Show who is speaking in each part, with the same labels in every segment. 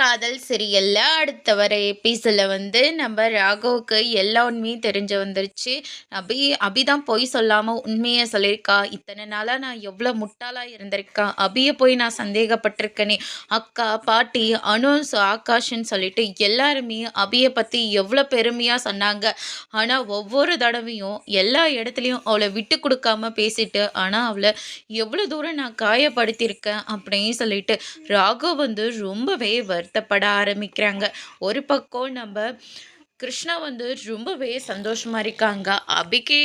Speaker 1: காதல் சீரியல்ல அடுத்த வர எபிசோடில் வந்து நம்ம ராகவுக்கு எல்லா உண்மையும் தெரிஞ்சு வந்துருச்சு. அபி அபி தான் பொய் சொல்லாமல் உண்மையை சொல்லியிருக்கா. இத்தனை நாளாக நான் எவ்வளோ முட்டாளாக இருந்திருக்கேன் அபியை போய் நான் சந்தேகப்பட்டிருக்கேனே. அக்கா பாட்டி அனு ஆகாஷ்னு ஆகாஷ்ன்னு சொல்லிட்டு எல்லாருமே அபியை பற்றி எவ்வளோ பெருமையாக சொன்னாங்க. ஆனால் ஒவ்வொரு தடவையும் எல்லா இடத்துலையும் அவளை விட்டு கொடுக்காம பேசிட்டு ஆனால் அவளை எவ்வளோ தூரம் நான் காயப்படுத்தியிருக்கேன் அப்படின்னு சொல்லிட்டு ராகவ் வந்து ரொம்பவே வருத்தப்பட ஆரம்பிக்கிறாங்க. ஒரு பக்கம் நம்ம கிருஷ்ணா வந்து ரொம்பவே சந்தோஷமாக இருக்காங்க. அபிக்கு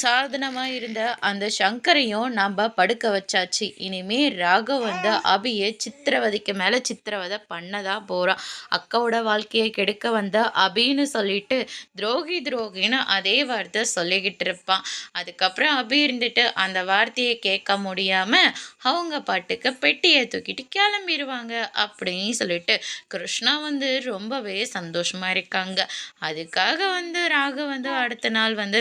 Speaker 1: சாதனமாக இருந்த அந்த சங்கரையும் நம்ம படுக்க வச்சாச்சு. இனிமே ராகவ் வந்து அபியை சித்திரவதைக்கு மேலே சித்திரவதை பண்ணதான் போகிறான் அக்காவோட வாழ்க்கையை கெடுக்க வந்த அபின்னு சொல்லிட்டு துரோகி துரோகின்னு அதே வார்த்தை சொல்லிக்கிட்டு இருப்பான் அதுக்கப்புறம் அபி இருந்துட்டு அந்த வார்த்தையை கேட்க முடியாமல் அவங்க பாட்டுக்கு பெட்டியை தூக்கிட்டு கிளம்பிடுவாங்க அப்படின்னு சொல்லிட்டு கிருஷ்ணா வந்து ரொம்பவே சந்தோஷமாக இருக்காங்க. அதுக்காக வந்து ராக வந்து அடுத்த நாள் வந்து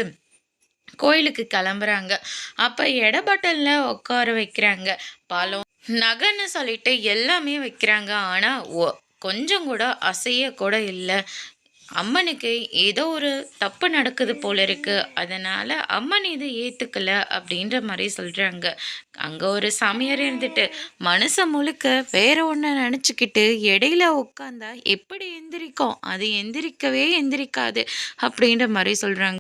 Speaker 1: கோயிலுக்கு கிளம்புறாங்க. அப்போ எடபட்டலில் உட்கார வைக்கிறாங்க. பழம் நகைன்னு சொல்லிட்டு எல்லாமே வைக்கிறாங்க. ஆனால் கொஞ்சம் கூட அசைய கூட இல்லை. அம்மனுக்கு ஏதோ ஒரு தப்பு நடக்குது போல இருக்கு. அதனால அம்மன் இது ஏத்துக்கல அப்படின்ற மாதிரி சொல்றாங்க. அங்க ஒரு சாமியார் இருந்துட்டு மனச முழுக்க வேற ஒன்றை நினச்சிக்கிட்டு இடையில உட்காந்தா எப்படி எந்திரிக்கும்? அது எந்திரிக்கவே எந்திரிக்காது அப்படின்ற மாதிரி சொல்றாங்க.